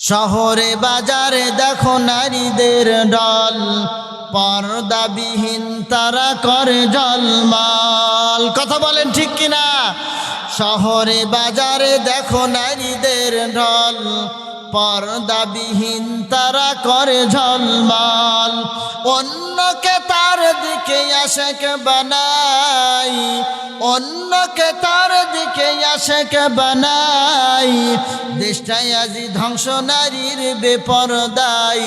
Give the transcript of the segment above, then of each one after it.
শহরে বাজারে দেখো নারীদের ডল, পর্দাবিহীন তারা করে জলমাল। কথা বলেন ঠিক কিনা? শহরে বাজারে দেখো নারীদের ঢল পর্দাবিহীন তারা করে ঝলমাল। অন্যকে তার দিকে আশেক বানাই। অন্যকে তার দিকে আশেক বানাই। দেশটাই আজি ধ্বংস, নারীর বেপরদাই।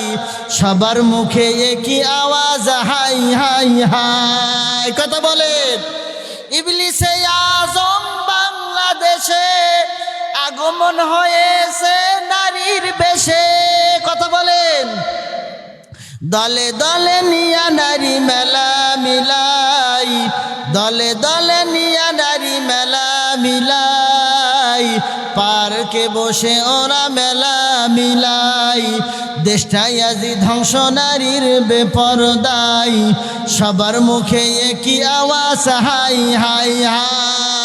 সবার মুখে একই আওয়াজ, হাই হাই হাই। কথা বলে ইবলিসে আজম বাংলাদেশে আগমন হয়েছে নারীর বেশে, কথা বলেন। দলে দলে নিয়া নারী মেলা মিলাই, দলে দলে নিয়া নারী মেলা মিলাই, পার্কে বসে ওরা মেলা মিলাই। দেশটাই আজি ধ্বংস নারীর বেপরদাই সবার মুখে একই আওয়াজ, হাই হাই হাই।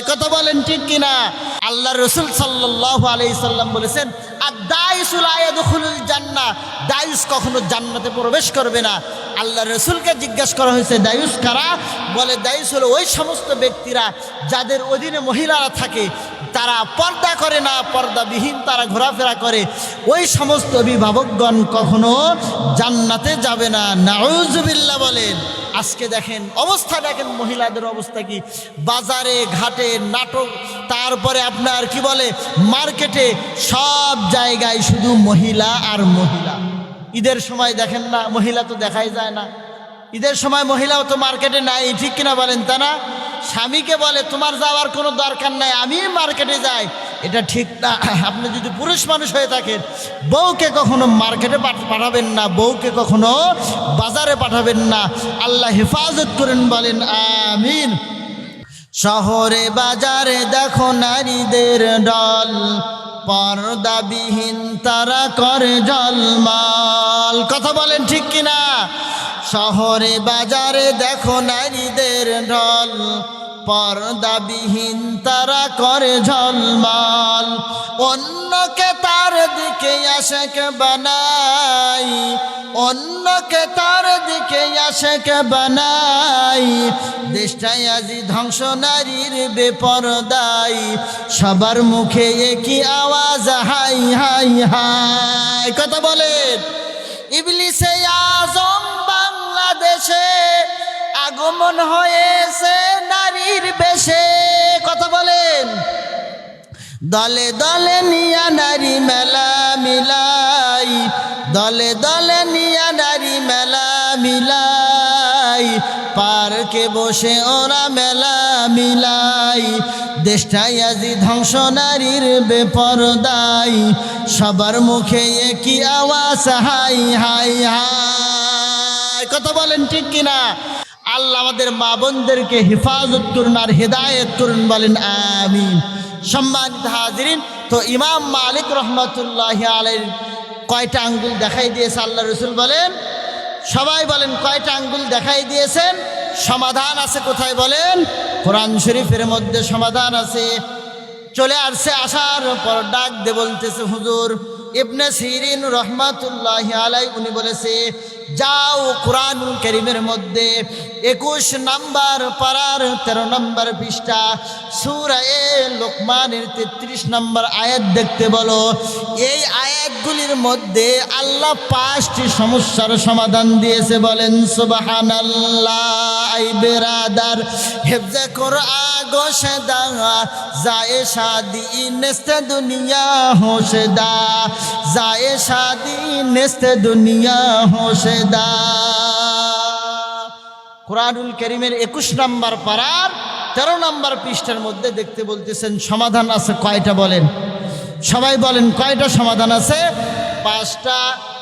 কথা বলেন ঠিক কিনা? আল্লাহ রসুল সাল্লাহ আলাই সাল্লাম বলেছেন আর দাইসুল আয়াদুল জান্না দায়ুস কখনো জান্নাতে প্রবেশ করবে না। আল্লাহ রসুলকে জিজ্ঞাসা করা হয়েছে দায়ুস কারা? বলে দায়ুস হলো ওই সমস্ত ব্যক্তিরা যাদের অধীনে মহিলারা থাকে। তারা পর্দা করে না, পর্দাবিহীন তারা ঘোরাফেরা করে। ওই সমস্ত অভিভাবকগণ কখনো জান্নাতে যাবে না। নাউজুবিল্লাহ বলেন। আজকে দেখেন, অবস্থা দেখেন মহিলাদের অবস্থা কি? বাজারে, ঘাটে, নাটক, তারপরে আপনার কি বলে, মার্কেটে, সব জায়গায় শুধু মহিলা আর মহিলা। ঈদের সময় দেখেন না, মহিলা তো দেখাই যায় না। ঈদের সময় মহিলাও তো মার্কেটে নাই, ঠিক কিনা বলেন তা না? স্বামীকে বলে, তোমার যাওয়ার কোনো দরকার নাই আমি মার্কেটে যাই। এটা ঠিক না। আপনি যদি পুরুষ মানুষ হয়ে থাকেন, বউকে কখনো মার্কেটে পাঠ- পাঠাবেন না, বউকে কখনো বাজারে পাঠাবেন না। আল্লাহ হেফাজত করেন, বলেন, আমিন। শহরে বাজারে দেখো নারীদের ডল পর্দাবিহীন তারা করে জলমাল। কথা বলেন ঠিক কিনা? শহরে বাজারে দেখো নারীদের ঢল পর্দাবিহীন তারা করে ঝলমাল। অন্যকে তার দিকে আশেক বানাই। অন্যকে তার দিকে আশেক বানাই। দেশটাই আজি ধ্বংস নারীর বেপরদাই সবার মুখে একই আওয়াজ, হাই হাই হাই। কথা বলেন। ইবলিসে আজম বাংলাদেশে আগমন হয়েছে। নারীর বেশে, কথা বলেন। দলে দলে নিয়া নারী মেলা মিলাই, দলে দলে নিয়া নারী মেলা মিলাই, পার্কে বসে ওরা মেলা মিলাই। দেশটাই আজি ধ্বংস নারীর বেপরদাই, সবার মুখে একই আওয়াজ, হাই হাই হাই। কথা বলেন ঠিক কিনা? আল্লাহ আমাদের মা বোনদেরকে হেফাজত করুন আর হেদায়ত করুন, বলেন আমিন। সম্মানিত হাজিরিন, তো ইমাম মালিক রহমতুল্লাহ আলের কয়টা আঙ্গুল দেখাই দিয়েছে আল্লাহ রসুল বলেন? সবাই বলেন, কয়টা আঙ্গুল দেখাই দিয়েছেন? সমাধান আছে কোথায় বলেন? কোরআন শরীফের মধ্যে সমাধান আছে। চলে আসছে আসার পর ডাক দে বলতেছে, হুজুর, ইবনে সিরিন রহমাতুল্লাহ আলাই উনি বলেছে যাও কোরআন করিমের মধ্যে একুশ নাম্বার পাড়ার তেরো নম্বর পৃষ্ঠা সুরায়ে লোকমানের তেত্রিশ নম্বর আয়াত দেখতে বলো। এই আয়াতগুলির মধ্যে আল্লাহ পাঁচটি সমস্যার সমাধান দিয়েছে বলেন সুবাহান আল্লাহ বেরাদার কোরআন গোশদা জায়ে শাদি নেস্তে দুনিয়া হোশদা জায়ে শাদি নেস্তে দুনিয়া কোরআনুল করিমের একুশ নম্বর পাড়ার তেরো নম্বর পৃষ্ঠার মধ্যে দেখতে বলতেছেন, সমাধান আছে কয়টা বলেন? সবাই বলেন, কয়টা সমাধান আছে? পাঁচটা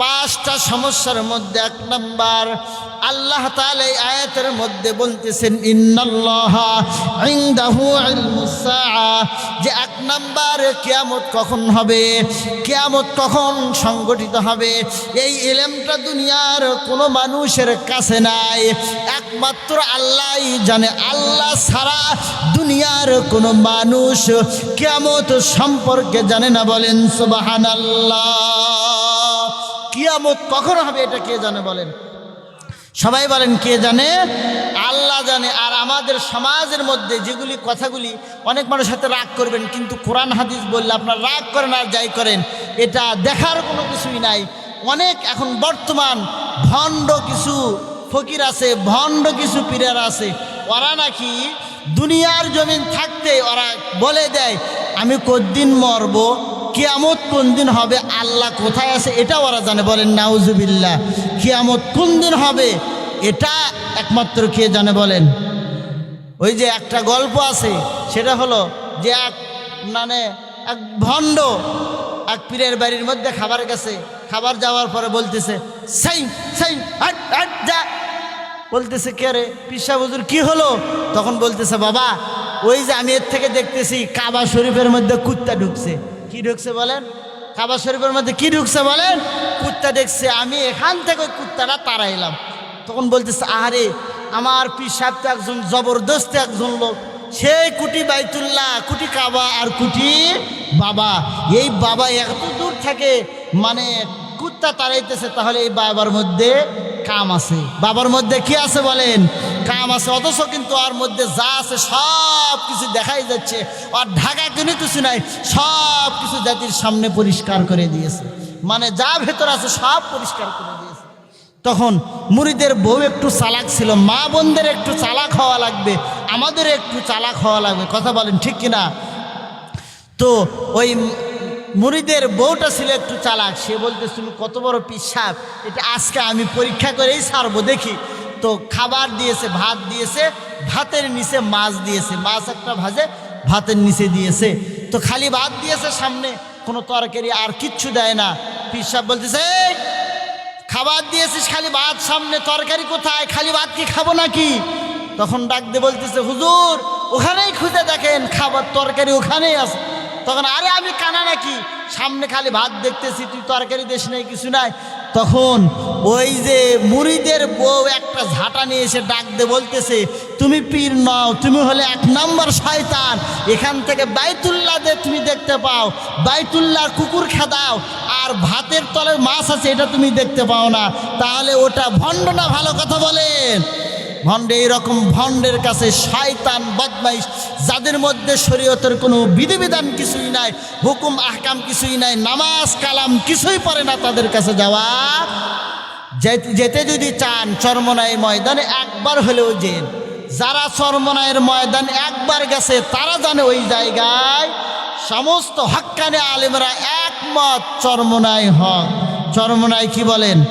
পাঁচটা সমস্যার মধ্যে এক নম্বর, আল্লাহ তাআলা এই আয়াতের মধ্যে বলতেছেন যে এক নাম্বার, কেয়ামত কখন হবে? কেয়ামত কখন সংগঠিত হবে? এই এলেমটা দুনিয়ার কোনো মানুষের কাছে নাই। একমাত্র আল্লাহই জানে। আল্লাহ ছাড়া দুনিয়ার কোনো মানুষ কেয়ামত সম্পর্কে জানে না। বলেন, সুবহানাল্লাহ কিয়ামত কখন হবে এটা কে জানে বলেন? সবাই বলেন, কে জানে? আল্লাহ জানে। আর আমাদের সমাজের মধ্যে যেগুলি কথাগুলি অনেক মানুষ সাথে রাগ করবেন, কিন্তু কোরআন, হাদিস বললে আপনার রাগ করেন আর যাই করেন, এটা দেখার কোনো কিছুই নাই। অনেক এখন বর্তমান ভণ্ড কিছু ফকির আছে, ভণ্ড কিছু পীরের আছে। ওরা নাকি দুনিয়ার জমিন থাকতে ওরা বলে দেয়, আমি কদিন মরবো? কিয়ামত কোন দিন হবে? আল্লাহ কোথায় আছে এটা ওরা জানে। বলেন, নাউজুবিল্লাহ। কিয়ামত কোন দিন হবে? এটা একমাত্র কে জানে বলেন? ওই যে একটা গল্প আছে, সেটা হলো যে এক মানে এক ভণ্ড এক পীরের বাড়ির মধ্যে খাবার গেছে। খাবার যাওয়ার পরে বলতেছে সেই সেই হাট যা। বলতেছে, কে রে? পিসা বুজুর কি হলো? তখন বলতেছে, বাবা, ওই যে আমি এর থেকে দেখতেছি, কাবা শরীফের মধ্যে কুত্তা ঢুকছে। কি ঢুকছে বলেন? কাবা শরীফের মধ্যে কি ঢুকছে বলেন? কুত্তা দেখছে, আমি এখান থেকে ওই কুত্তাটা তাড়াইলাম। তখন বলতেছে, আহারে, আমার পীর তো একজন জবরদস্ত একজন লোক। সেই কুটি বাইতুল্লাহ, কুটি কাবা আর কুটি বাবা। এই বাবা এত দূর থেকে মানে কুত্তা তাড়াইতেছে, তাহলে এই বাবার মধ্যে কাম আছে। বাবার মধ্যে কি আছে বলেন? কাম আছে, অথচ কিন্তু আর মধ্যে যা আছে সব কিছু দেখাই যাচ্ছে। আর ঢাকা কোনো কিছু নাই, সব কিছু জাতির সামনে পরিষ্কার করে দিয়েছে। মানে যা ভেতর আছে সব পরিষ্কার করে দিয়েছে। তখন মুড়িদের বউ একটু চালাক ছিল, মা বোনদের একটু চালাক হওয়া লাগবে, আমাদের একটু চালাক হওয়া লাগবে। কথা বলেন ঠিক কিনা? তো ওই মুড়িদের বউটা ছিল একটু চালাক, সে বলতে তুমি কত বড় পিসাব, এটা আজকে আমি পরীক্ষা করেই সারবো দেখি। তো খাবার দিয়েছে, ভাত দিয়েছে, ভাতের নিচে মাছ দিয়েছে, মাছ একটা ভাজে, ভাতের নিচে দিয়েছে। তো খালি ভাত দিয়েছে সামনে, কোনো তরকারি আর কিচ্ছু দেয় না। পিসাব বলতেছে খাবার দিয়েছিস খালি ভাত সামনে, তরকারি কোথায়? খালি ভাত কি খাব নাকি? তখন ডাক দিয়ে বলতেছে, হুজুর, ওখানেই খুঁজে দেখেন, খাবার তরকারি ওখানেই আছে। তখন, আরে আমি কানা নাকি? সামনে খালি ভাত দেখতেছি, তুই তরকারি দেশ নেই, কিছু নাই। তখন ওই যে মুড়িদের বউ একটা ঝাঁটা নিয়ে এসে ডাক দিয়ে বলতেছে, তুমি পীর নাও, তুমি হলে এক নম্বর শয়তান। এখান থেকে বাইতুল্লাহ দিয়ে তুমি দেখতে পাও। বাইতুল্লাহ কুকুর খেদাও, আর ভাতের তলের মাছ আছে, এটা তুমি দেখতে পাও না। তাহলে ওটা ভণ্ড না ভালো কথা বলেন? ভণ্ড এইরকম ভণ্ডের কাছে শয়তান, বদমাইশ, যাদের মধ্যে শরীয়তের কোনো বিধিবিধান কিছুই নাই, হুকুম, আহকাম কিছুই নাই, নামাজ, কালাম কিছুই পড়ে না তাদের কাছে যাওয়া। যেতে- যদি চান চরমনাই ময়দানে একবার হলেও যেন। যারা চরমনায়ের ময়দান একবার গেছে, তারা জানে ওই জায়গায় সমস্ত হক্কানে আলেমরা একমত চরমনাই হক। চরমনাই কি বলেন?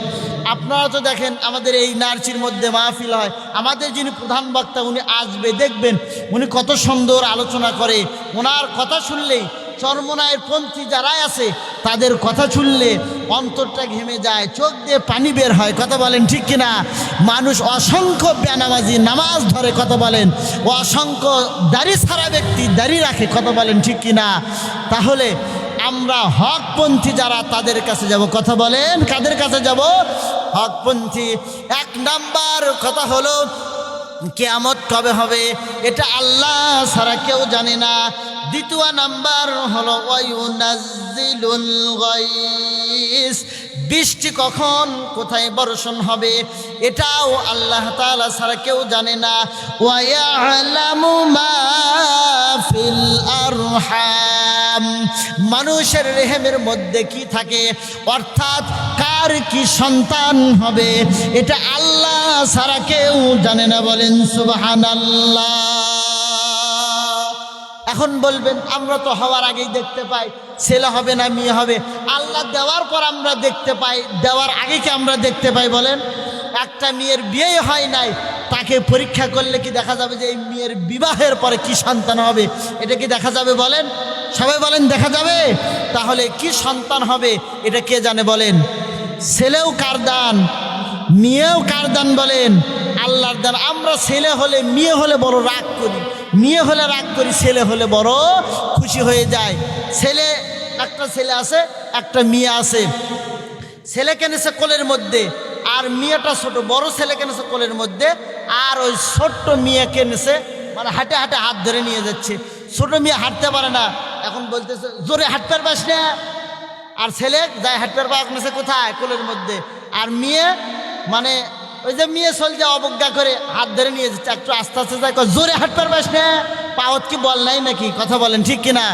আপনারা তো দেখেন আমাদের এই নার্চির মধ্যে মাহফিল হয়। আমাদের যিনি প্রধান বক্তা, উনি আসবে, দেখবেন। উনি কত সুন্দর আলোচনা করে। ওনার কথা শুনলেই চরমনায়ের পন্থী যারাই আছে, তাদের কথা শুনলে অন্তরটা ঘেমে যায়, চোখ দিয়ে পানি বের হয়। কথা বলেন ঠিক কিনা? মানুষ অসংখ্য বেনামাজি, নামাজ ধরে কথা বলেন। অসংখ্য দাড়ি সারা ব্যক্তি দাড়ি রাখে, কথা বলেন ঠিক কিনা? তাহলে আমরা হকপন্থী যারা তাদের কাছে যাব। কথা বলেন, কাদের কাছে যাব? হকপন্থী। এক নাম্বার কথা হলো, কেয়ামত কবে হবে এটা আল্লাহ ছাড়া কেউ জানে না। দ্বিতীয় নাম্বার হলো বৃষ্টি কখন, কোথায় বর্ষণ হবে, এটাও আল্লাহ তালা ছাড়া কেউ জানে না। মা মানুষের রেহেমের মধ্যে কি থাকে? অর্থাৎ কার কি সন্তান হবে? এটা আল্লাহ সারা কেউ জানে না। বলেন, সুবহানাল্লাহ। এখন বলবেন, আমরা তো হওয়ার আগেই দেখতে পাই, ছেলে হবে না, মেয়ে হবে। আল্লাহ দেওয়ার পর আমরা দেখতে পাই, দেওয়ার আগে কি আমরা দেখতে পাই বলেন? একটা মেয়ের বিয়ে হয় নাই তাকে পরীক্ষা করলে কি দেখা যাবে যে এই মেয়ের বিবাহের পরে কি সন্তান হবে? এটা কি দেখা যাবে বলেন? সবাই বলেন, দেখা যাবে। তাহলে কি সন্তান হবে? এটা কে জানে বলেন? ছেলেও কার দান? মেয়েও কার দান বলেন? আল্লাহর দান। আমরা ছেলে হলে, মেয়ে হলে বড় রাগ করি। মেয়ে হলে রাগ করি, ছেলে হলে বড় খুশি হয়ে যায়। ছেলে, একটা ছেলে আছে, একটা মেয়ে আছে। ছেলে কেনেছে কোলের মধ্যে। আর মেয়েটা ছোট, বড় ছেলে কেনেছে কোলের মধ্যে? আর ওই ছোট্ট মেয়ে কেনেছে? মানে হাঁটে হাঁটে হাত ধরে নিয়ে যাচ্ছে। ছোট মেয়ে হাঁটতে পারে না। এখন বলতেছে, জোরে হাঁটতে পারবাস না? আর ছেলে যায় হাঁটতে পারবা, কেনেছে কোথায়? কোলের মধ্যে। আর মেয়ে মানে ওই যে মেয়ে চলছে অবজ্ঞা করে হাত ধরে নিয়ে যাচ্ছে। একটু আস্তে আস্তে যায় জোরে হাঁটতে পারবাস না? পাওয়াত কি বল নাই নাকি? কথা বলেন, ঠিক কিনা?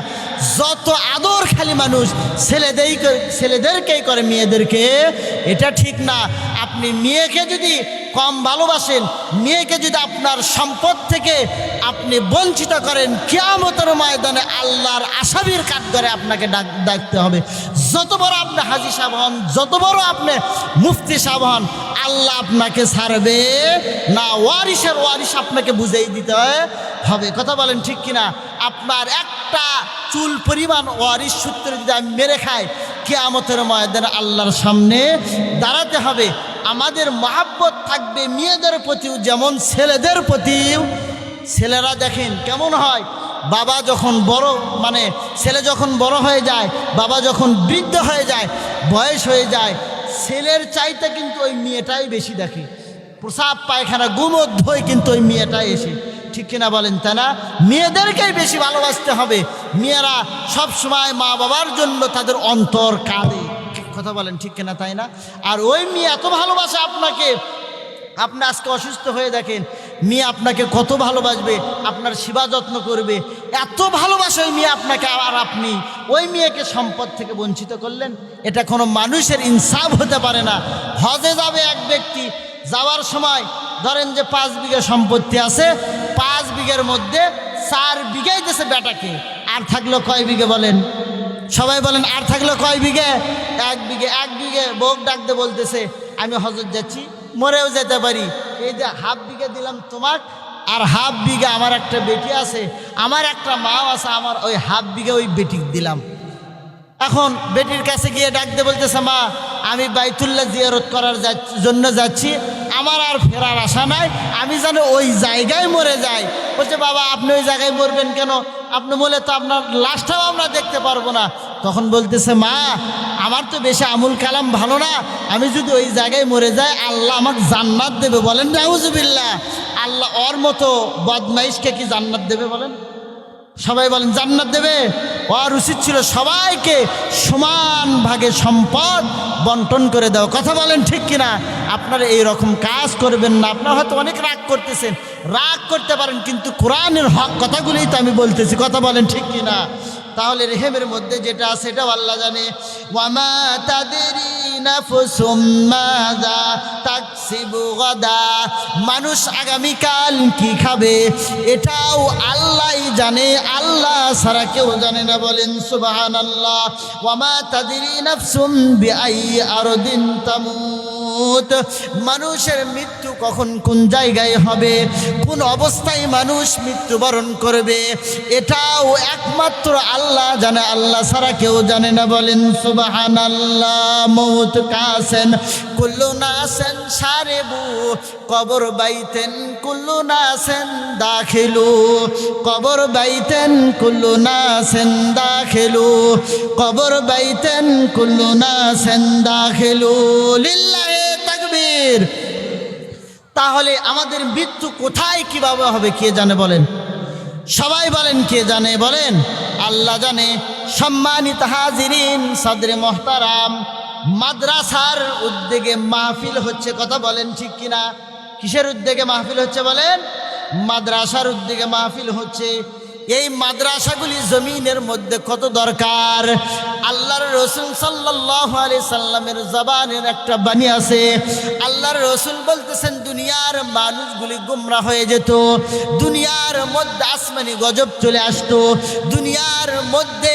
যত আদর খালি মানুষ, ছেলেদেরই ছেলেদেরকেই করে মেয়েদেরকে, এটা ঠিক না। আপনি মেয়েকে যদি কম ভালোবাসেন, মেয়েকে যদি আপনার সম্পদ থেকে আপনি বঞ্চিত করেন, কেয়ামতের ময়দানে আল্লাহর আসামির কাজ করে আপনাকে ডাক ডাকতে হবে। যত বড় আপনি হাজি সাহেব হন, যত বড় আপনি মুফতি সাহেব হন, আল্লাহ আপনাকে ছাড়বে না। ওয়ারিসের ওয়ারিস আপনাকে বুঝেই দিতে হবে। কথা বলেন ঠিক কিনা? আপনার একটা চুল পরিমাণ ওয়ারিস সূত্রে যদি আমি মেরে খাই, কেয়ামতের ময়দানে আল্লাহর সামনে দাঁড়াতে হবে। আমাদের মহাব্বত থাকবে মেয়েদের প্রতিও, যেমন ছেলেদের প্রতিও। ছেলেরা দেখেন কেমন হয়, বাবা যখন বড় মানে ছেলে যখন বড় হয়ে যায়, বাবা যখন বৃদ্ধ হয়ে যায়, বয়স হয়ে যায়, ছেলের চাইতে কিন্তু ওই মেয়েটাই বেশি দেখে। প্রসাব পায়খানা গুমোধ্বই কিন্তু ওই মেয়েটাই এসে। ঠিক কিনা বলেন তাই না? মেয়েদেরকেই বেশি ভালোবাসতে হবে। মেয়েরা সব সময় মা বাবার জন্য তাদের অন্তর কাঁদে। কথা বলেন, ঠিক কিনা তাই না? আর ওই মেয়ে এত ভালোবাসে আপনাকে, আপনি আজকে অসুস্থ হয়ে দেখেন, মেয়ে আপনাকে কত ভালোবাসবে, আপনার সেবা যত্ন করবে। এত ভালোবাসে ওই মেয়ে আপনাকে আর আপনি। ওই মেয়েকে সম্পদ থেকে বঞ্চিত করলেন, এটা কোনো মানুষের ইনসাফ হতে পারে না। হজে যাবে এক ব্যক্তি, যাওয়ার সময় ধরেন যে পাঁচ বিঘা সম্পত্তি আছে পাঁচ বিঘের মধ্যে চার বিঘাই দেশে বেটাকে। আর থাকল কয় বিঘে বলেন? সবাই বলেন, আর থাকল কয় বিঘে? এক বিঘে এক বিঘে। বোক ডাকতে বলতেছে, আমি হজর যাচ্ছি, মরেও যেতে পারি। এই যে হাফ বিঘে দিলাম তোমাক, আর হাফ বিঘা আমার একটা বেটি আছে, আমার একটা মাও আছে, আমার ওই হাফ বিঘে ওই বেটি দিলাম। এখন বেটির কাছে গিয়ে ডাকতে বলতেছে, মা, আমি বাইতুল্লাহ জিয়ারত করার জন্য যাচ্ছি আমার আর ফেরার আশা নাই। আমি যেন ওই জায়গায় মরে যাই। বলছে, বাবা, আপনি ওই জায়গায় মরবেন কেন? আপনি বলে তো আপনার লাশটাও আমরা দেখতে পারব না। তখন বলতেছে, মা, আমার তো বেশি আমুল কালাম ভালো না। আমি যদি ওই জায়গায় মরে যাই, আল্লাহ আমাকে জান্নাত দেবে বলেন রাউজুবিল্লাহ আল্লাহ ওর মতো বদমাইশকে কি জান্নাত দেবে বলেন? সবাই বলেন, জান্নাত দেবে? আর উচিত ছিল সবাইকে সমান ভাগে সম্পদ বন্টন করে দেওয়া কথা বলেন ঠিক কিনা? আপনারা এই রকম কাজ করবেন না। আপনারা হয়তো অনেক রাগ করতেছেন। রাগ করতে পারেন, কিন্তু কোরআনের হক কথাগুলোই তো আমি বলতেছি। কথা বলেন ঠিক কিনা? তাহলে রেহেমের মধ্যে যেটা সেটাও আল্লাহ জানে। ওয়ামা তাদেরই মানুষ আগামীকাল কি খাবে? এটাও আল্লাহই জানে, আল্লাহ ছাড়া কেউ জানে না বলেন সুবহানাল্লাহ। ওয়ামা তাদরি নাফসুম দিন আরদিন তামুত মানুষের মৃত্যু কখন কোন জায়গায় হবে? কোন অবস্থায় মানুষ মৃত্যুবরণ করবে? এটাও একমাত্র আল্লাহ জানে। আল্লাহ ছাড়া কেউ জানে না। বলেন সুবাহান আল্লাহ মৌত কাসেন কুল্লু নাসেন সারেবু, কবর বাইতেন, কুল্লু নাসেন দাখিলু, কবর বাইতেন, কুল্লু নাসেন দাখিলু, কবর বাইতেন, কুল্লু নাসেন দাখিলু। লিল্লাহে তাকবীর তাহলে আমাদের মৃত্যু কোথায়, কীভাবে হবে, কে জানে বলেন? সবাই বলেন, কে জানে বলেন? আল্লাহ জানে। সম্মানিত হাজিরিন, সাদরে মোহতারাম, মাদ্রাসার উদ্যোগে মাহফিল হচ্ছে কথা বলেন ঠিক কিনা? কিসের উদ্যোগে মাহফিল হচ্ছে বলেন? মাদ্রাসার উদ্যোগে মাহফিল হচ্ছে এই মাদ্রাসাগুলি জমিনের মধ্যে কত দরকার? আল্লাহর রসুল সাল্লাহ আলি সাল্লামের জবানের একটা বাণী আছে। আল্লাহর রসুল বলতেছেন, দুনিয়ার মানুষগুলি গুমরা হয়ে যেত, দুনিয়ার মধ্যে আসমানি গজব চলে আসতো, দুনিয়ার মধ্যে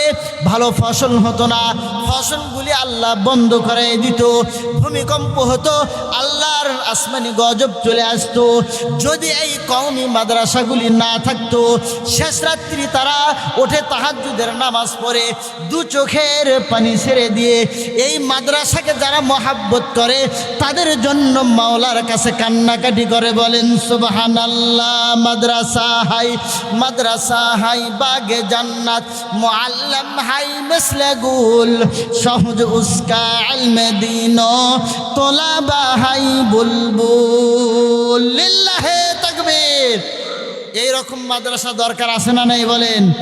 ভালো ফসল হতো না, ফসলগুলি আল্লাহ বন্ধ করে দিত, ভূমিকম্প হতো, আল্লাহর আসমানি গজব চলে আসতো। যদি এই কওমি মাদ্রাসাগুলি না থাকতো, শেষ রাতে রাত্রি তারা ওঠে তাহাজ্জুদের নামাজ পড়ে। দু চোখের পানি ছেড়ে দিয়ে এই মাদ্রাসাকে যারা মহাব্বত করে, তাদের জন্য মাওলার কাছে কান্নাকাটি করে বলেন সুবহান আল্লাহ মাদ্রাসা হাই মাদ্রাসা হাই, বাগে জান্নাত, মুআল্লাম হাই, মিসলে গুল, সহজ উস্কা ইলমে দিন, তোলাবা হাই, বুলবুল, লিল্লাহে তাকবীর। এই রকম মাদ্রাসা দরকার আছে না নাই বলেন?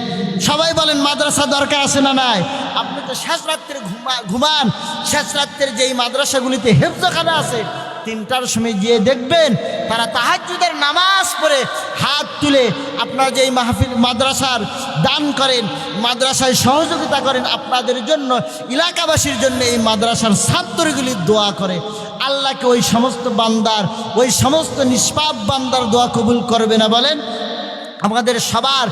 সবাই বলেন, মাদ্রাসা দরকার আছে না নাই? আপনি তো শেষ রাত্রে ঘুমা- ঘুমান। শেষ রাত্রের যেই মাদ্রাসাগুলিতে হেফজখানা আছে, তিনটার সময় গিয়ে দেখবেন, তারা তাহাজ্জুদের নামাজ পড়ে হাত তুলে আপনারা যেই মাহফিল, মাদ্রাসার দান করেন, মাদ্রাসায় সহযোগিতা করেন, আপনাদের জন্য, এলাকাবাসীর জন্য এই মাদ্রাসার ছাত্রগুলি দোয়া করে। আল্লাহকে ওই সমস্ত বান্দার, ওই সমস্ত নিষ্পাপ বান্দার দোয়া কবুল করবে না বলেন? আমাদের সবার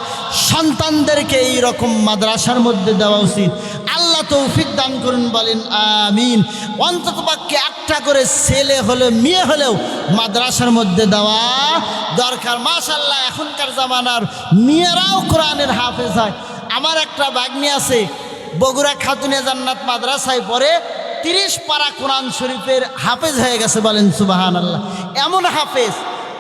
সন্তানদেরকে এই রকম মাদ্রাসার মধ্যে দেওয়া উচিত। আল্লাহ তো তৌফিক দান করুন, বলেন, আমিন। অন্তত পক্ষে একটা করে ছেলে হলে মেয়ে হলেও মাদ্রাসার মধ্যে দেওয়া দরকার। মাশাল্লাহ এখনকার জামানার মেয়েরাও কোরআনের হাফেজ হয়। আমার একটা বাগ্নি আছে, বগুড়া খাতুনে জান্নাত মাদ্রাসায় পড়ে তিরিশ পারা কোরআন শরীফের হাফেজ হয়ে গেছে বলেন সুবাহান আল্লাহ এমন হাফেজ,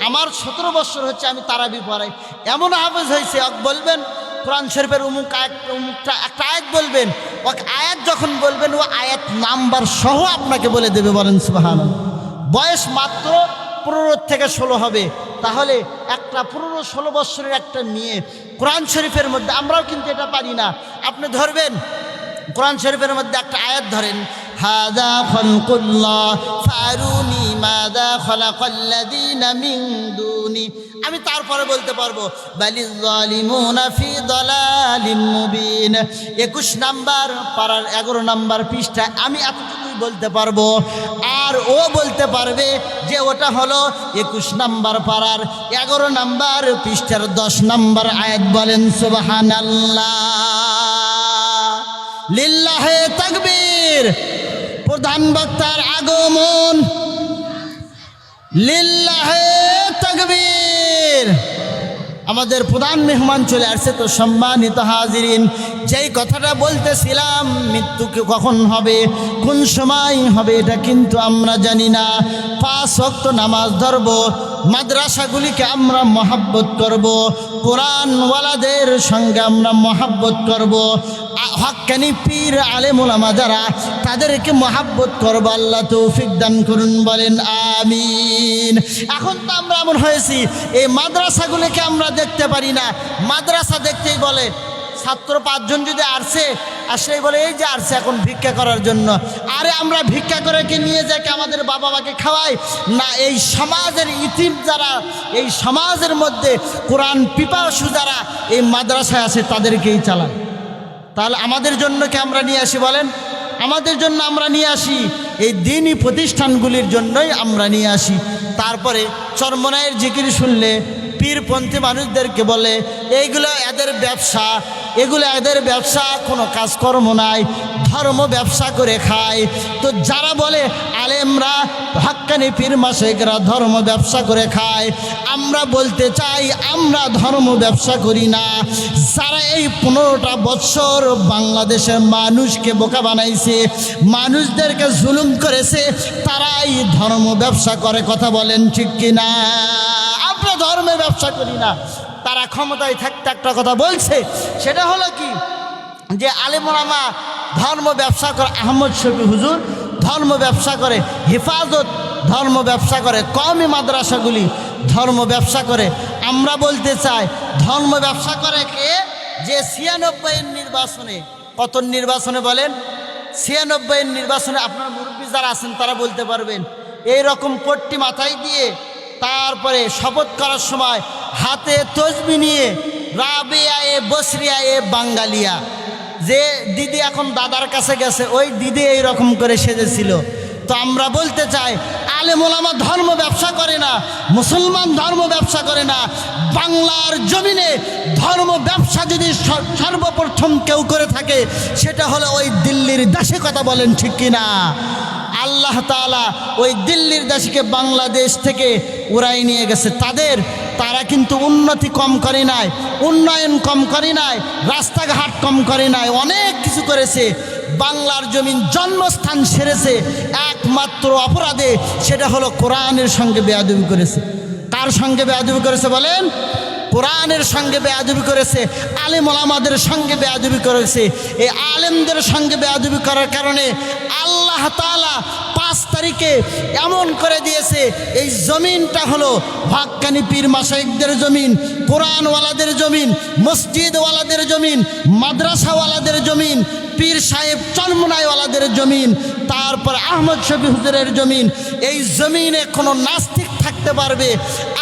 আমার সতেরো বছর হচ্ছে আমি তারাবি পড়াই। এমন হাফেজ হয়েছে বলবেন, কোরআন শরীফের উমুক আয়াত, উমুকটা একটা আয়াত বলবেন ও আয়াত যখন বলবেন, ও আয়াত নাম্বার সহ আপনাকে বলে দেবে বলেন সুবাহান বয়স মাত্র পনেরো থেকে ষোলো হবে। তাহলে একটা পনেরো ষোলো বছরের একটা মেয়ে, কোরআন শরীফের মধ্যে, আমরাও কিন্তু এটা পারি না। আপনি ধরবেন, কোরআন শরীফের মধ্যে একটা আয়াত ধরেন হাদা খলকুল্লাহ ফারুনি মাদা খলাকাল্লাযীনা মিন দুনি। আমি তারপরে বলতে পারব 21 নাম্বার পারার 11 নাম্বার পৃষ্ঠা, আমি এতটুকুই বলতে পারব, আর ও বলতে পারবে যে ওটা হলো 21 নাম্বার পারার 11 নাম্বার পৃষ্ঠার 10 নাম্বার আয়াত বলেন, সুবহানাল্লাহ। লিল্লাহে তাকবীর প্রধান বক্তার আগমন। লিল্লাহে তাকবীর। আমাদের প্রধান মেহমান চলে আসছে তো সম্মানিত হাজিরিন, যেই কথাটা বলতেছিলাম মৃত্যুকে কখন হবে, কোন সময় হবে, এটা কিন্তু আমরা জানি না। পাঁচ অক্ত নামাজ ধরব, মাদ্রাসাগুলিকে আমরা মহাব্বত করব, কোরআনওয়ালাদের সঙ্গে আমরা মহাব্বত করব হক্কানি পীর আলেমুলামা যারা, তাদেরকে মহাব্বত করব, আল্লাহ তৌফিক দান করুন, বলেন আমিন। এখন তো আমরা এমন হয়েছি, এই মাদ্রাসাগুলিকে আমরা দেখতে পারি না। মাদ্রাসা দেখতেই বলে, ছাত্র পাঁচজন যদি আসছে আসলেই বলে, এই যে আসছে এখন ভিক্ষা করার জন্য। আরে আমরা ভিক্ষা করে কি নিয়ে যাই, কি আমাদের বাবা মাকে খাওয়াই? না, এই সমাজের ইতিম যারা, এই সমাজের মধ্যে কোরআন পিপাসু যারা, এই মাদ্রাসায় আছে, তাদেরকেই চালায়। তাহলে আমাদের জন্য কি আমরা নিয়ে আসি বলেন? আমাদের জন্য আমরা নিয়ে আসি। এই দিনই প্রতিষ্ঠানগুলির জন্যই আমরা নিয়ে আসি। তারপরে চর্মনায়ের জিকির শুনলে পীরপন্থী মানুষদেরকে বলে, এইগুলো এদের ব্যবসা, এগুলো এদের ব্যবসা, কোনো কাজকর্ম নাই, ধর্ম ব্যবসা করে খায়। তো যারা বলে, আলেমরা হাক্কানি পীর মাসেকরা ধর্ম ব্যবসা করে খায়। আমরা বলতে চাই, আমরা ধর্ম ব্যবসা করি না। যারা এই পনেরোটা বছর বাংলাদেশের মানুষকে বোকা বানাইছে, মানুষদেরকে জুলুম করেছে, তারাই ধর্ম ব্যবসা করে, কথা বলেন ঠিক কিনা? আমরা ধর্মে ব্যবসা করি না। তারা ক্ষমতায় থাকতে একটা কথা বলছে, সেটা হলো কি? যে আলেমোলামা ধর্ম ব্যবসা করে, আহমদ শফি হুজুর ধর্ম ব্যবসা করে, হেফাজত ধর্ম ব্যবসা করে কমই মাদ্রাসাগুলি ধর্ম ব্যবসা করে। আমরা বলতে চাই, ধর্ম ব্যবসা করে কে? যে ছিয়ানব্বইয়ের নির্বাচনে, কত নির্বাচনে বলেন? ছিয়ানব্বইয়ের নির্বাচনে আপনার মুরব্বী যারা আছেন, তারা বলতে পারবেন এই রকম পট্টি মাথায় দিয়ে তারপরে শপথ করার সময় হাতে তসবি নিয়ে রাবেয়া এ বসরিয়া এ বাঙ্গালিয়া। যে দিদি এখন দাদার কাছে গেছে, ওই দিদি এই রকম করে সেজেছিল। তো আমরা বলতে চাই আলেমোলামা ধর্ম ব্যবসা করে না, মুসলমান ধর্ম ব্যবসা করে না, বাংলার জমিনে ধর্ম ব্যবসা যদি সর্বপ্রথম কেউ করে থাকে, সেটা হলো ওই দিল্লির দাসে কথা বলেন ঠিক কিনা? আল্লাহ তাআলা ওই দিল্লির দেশকে বাংলাদেশ থেকে উড়াই নিয়ে গেছে। তাদের, তারা কিন্তু উন্নতি কম করে নাই, উন্নয়ন কম করে নাই, রাস্তাঘাট কম করে নাই, অনেক কিছু করেছে। বাংলার জমিন জন্মস্থান সেরেছে, একমাত্র অপরাধে সেটা হলো কোরআনের সঙ্গে বেয়াদবি করেছে। কার সঙ্গে বেয়াদবি করেছে বলেন? কোরআনের সঙ্গে বেয়াদবি করেছে, আলেম ওলামাদের সঙ্গে বেয়াদবি করেছে। এই আলেমদের সঙ্গে বেয়াদবি করার কারণে আল্লাহ তাআলা পাঁচ তারিখে এমন করে দিয়েছে, এই জমিনটা হলো ভাগ্যানি পীর মাসাইকদের জমিন, কোরআনওয়ালাদের জমিন, মসজিদওয়ালাদের জমিন, মাদ্রাসাওয়ালাদের জমিন পীর সাহেব চন্মনাইওয়ালাদের জমিন, তারপর আহমদ শফি হুজুরের জমিন, এই জমিনে কোনো নাস্তিক থাকতে পারবে।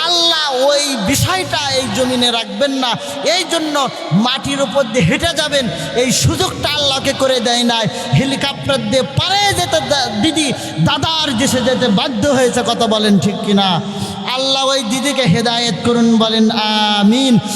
আল্লাহ ওই বিষয়টা এই জমিনে রাখবেন না। এই জন্য মাটির উপর দিয়ে হেঁটে যাবেন। এই সুযোগটা আল্লাহকে করে দেয় নাই। হেলিকপ্টার দিয়ে পারে যেতে দিদি, দাদার দেশে যেতে বাধ্য হয়েছে, কথা বলেন ঠিক কিনা? আল্লাহ ওই দিদিকে হেদায়েত করুন, বলেন, আমিন।